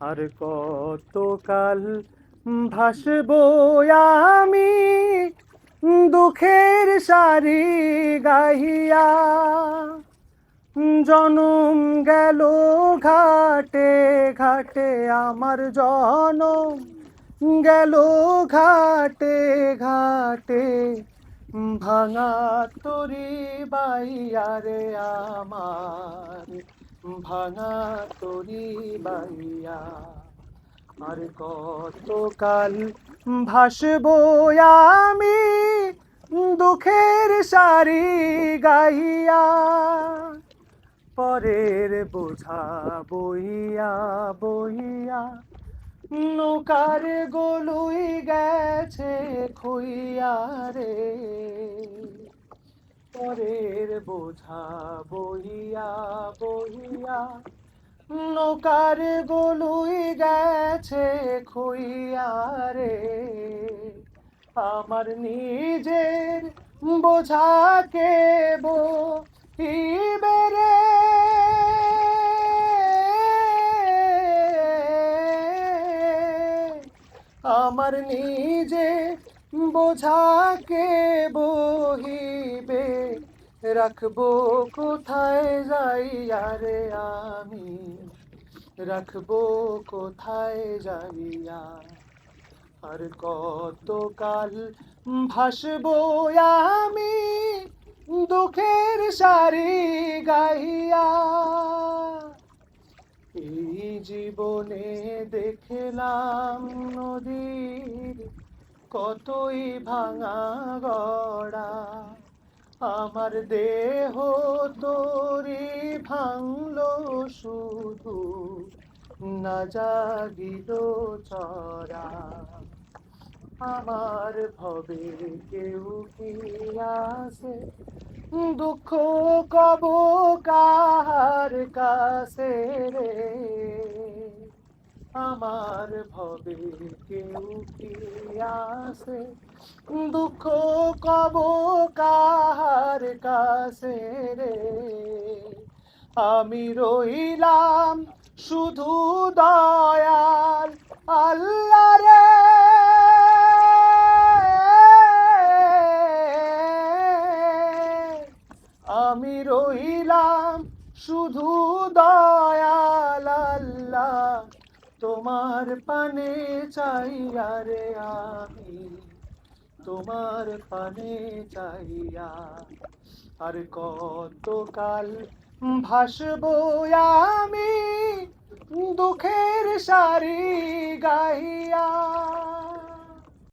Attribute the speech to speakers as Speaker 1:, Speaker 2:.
Speaker 1: আর কতকাল ভাসবো আমি দুঃখের সারি গাহিয়া? জনম গেল ঘাটে ঘাটে, আমার জনম গেল ঘাটে ঘাটে। ভাঙা তরি বাইয়ারে আমার ভাঙা তরি বাইয়া। আর কতকাল ভাসবো আমি দুঃখের সারি গাইয়া পরের বোঝা বইয়া বইয়া নৌকার গলুই গেছে খুইয়া রে। বোঝা বইয়া বইয়া নৌকার গলুই গেছে খুইয়া রে। আমার নিজের বোঝাকে বইবে রে? আমার নিজে বোঝাকে বহিবে? রাখব কোথায় যাইয়া রে আমি রাখব কোথায় যাইয়া আর কতকাল ভাসবো আমি দুঃখের সারি গাইয়া এই জীবনে দেখলাম নদীর কতই ভাঙা গড়া। আমার দেহ তোরি ভাঙলো শুধু, না জাগিল চরা আমার ভবে কেউ কি আসে দুঃখ কব কাহার কাছে রে? আমার ভবে কেউ কি আসে দুঃখ কব কাহার কাছে রে? আমি রইলাম শুধু দয়াল আল্লাহ রে। আমি রইলাম শুধু দয়াল আল্লাহ। তোমার পানে চাইয়া রে আমি। তোমার পানে চাইয়া আর কতকাল ভাসবো আমি দুঃখের সারি গাইয়া